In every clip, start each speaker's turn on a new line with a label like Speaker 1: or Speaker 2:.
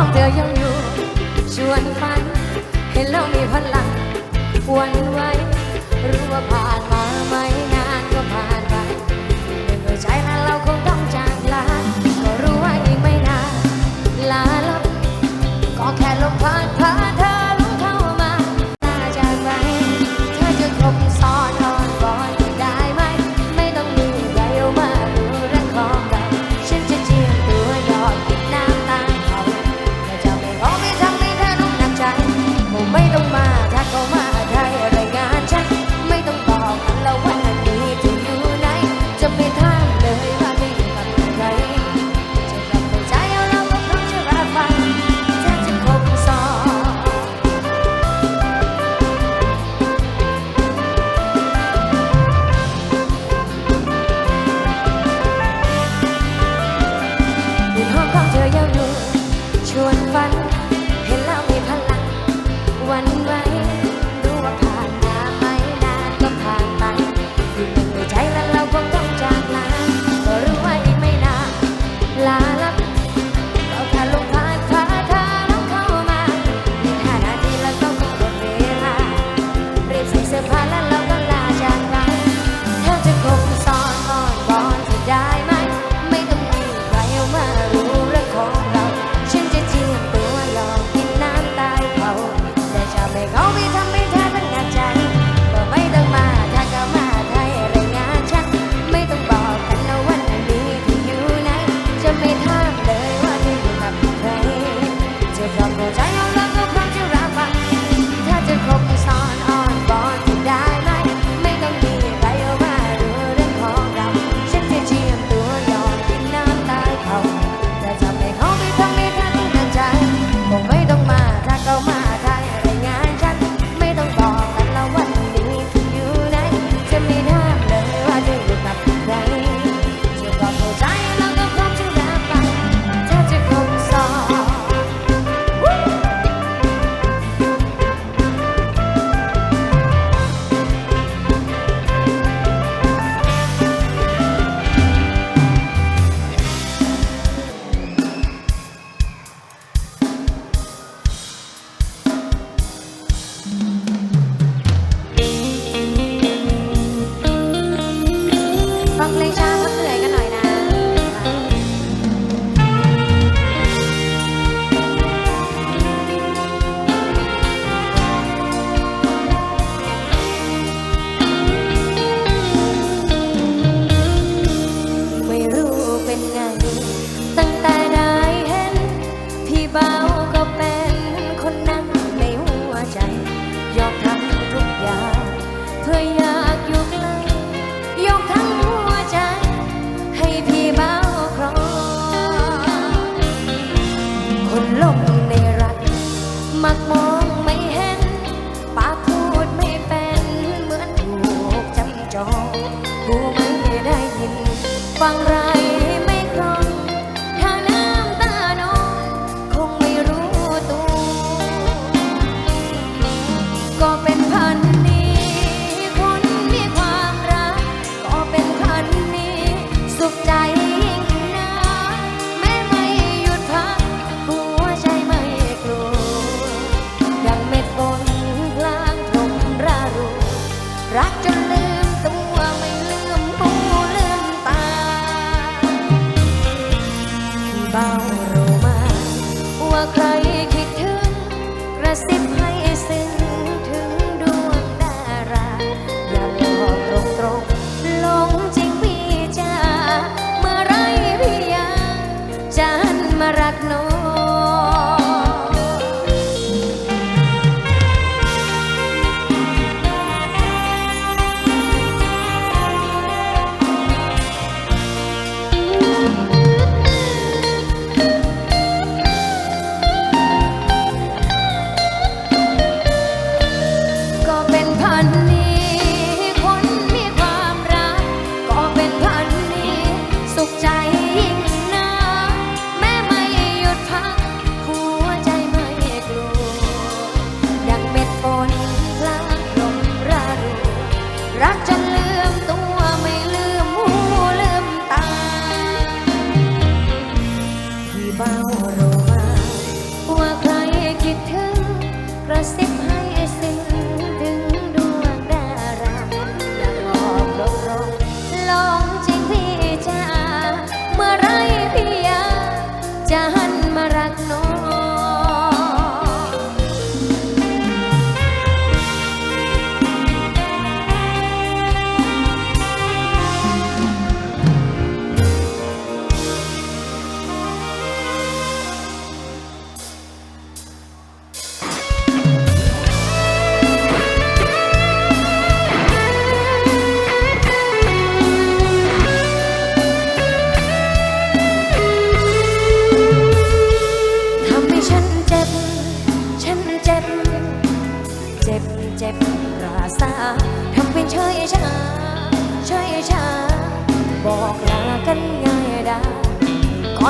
Speaker 1: ของเวัน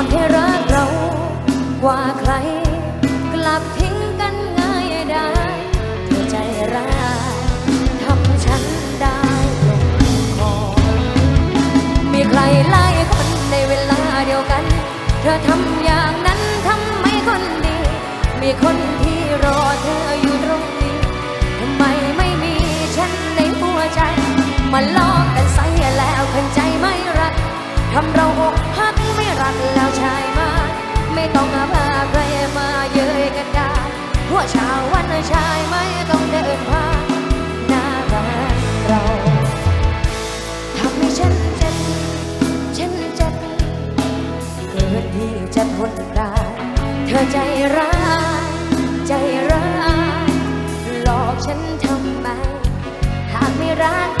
Speaker 1: อนที่รักเรากว่าใคร กลับทิ้งกันง่ายได้เธอใจร้ายทำฉันได้ลงคอมีใครหลายคนในเวลาเดียวกัน เธอทำอย่างนั้นทำไมคนดี มีคนที่รอเธออยู่ตรงนี้ทำไมไม่มีฉันในหัวใจมาลอ ชายไม่ต้องเดินผ่านหน้าบ้านเราทำให้ฉันเจ็บฉันเจ็บเกิดที่จะทนได้เธอใจร้ายใจร้ายหลอกฉันทำไม หากไม่รัก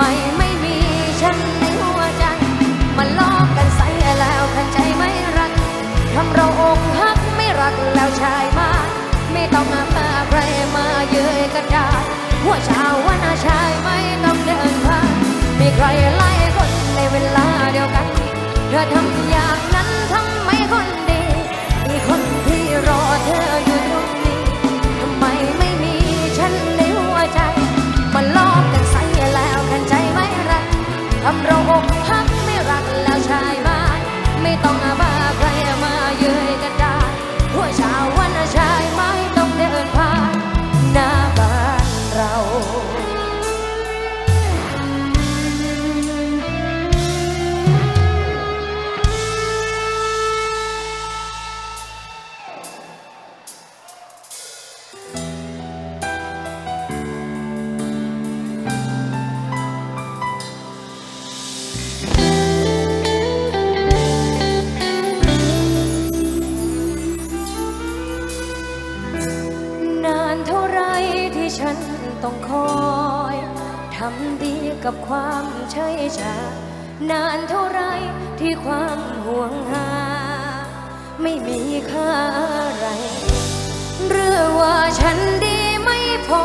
Speaker 1: ไมไม่มีฉันในหัวใจ มันลอกกันใส่แล้วขันใจไม่รัก ทำเราอกหักไม่รักแล้วชายมา ไม่ต้องมาพาใครมาเย้ยกันได้หัวชาววันอาชายไม่ต้องเดินผ่านมีใครหลายคนในเวลาเดียวกัน เธอทำอย่างนั้น ฉันต้องคอยทำดีกับความเฉยชานานเท่าไรที่ความห่วงหา ไม่มีค่าอะไรหรือว่าฉันดีไม่พอ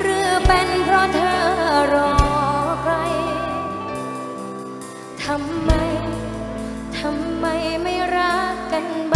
Speaker 1: หรือเป็นเพราะเธอรอใครทำไมทำไมไม่รักกันบ้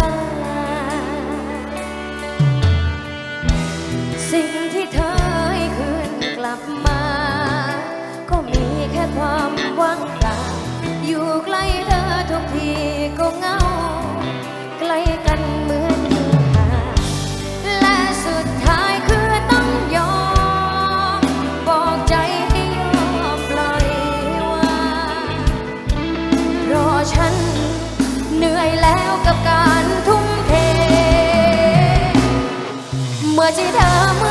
Speaker 1: าง เมื่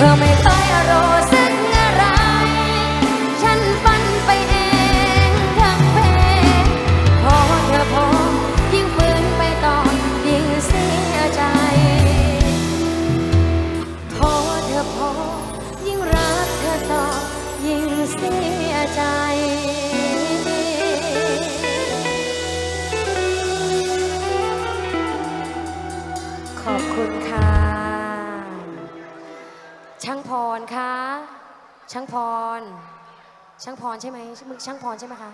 Speaker 1: Come and oh, มึงช่างพรใช่ไหมคะ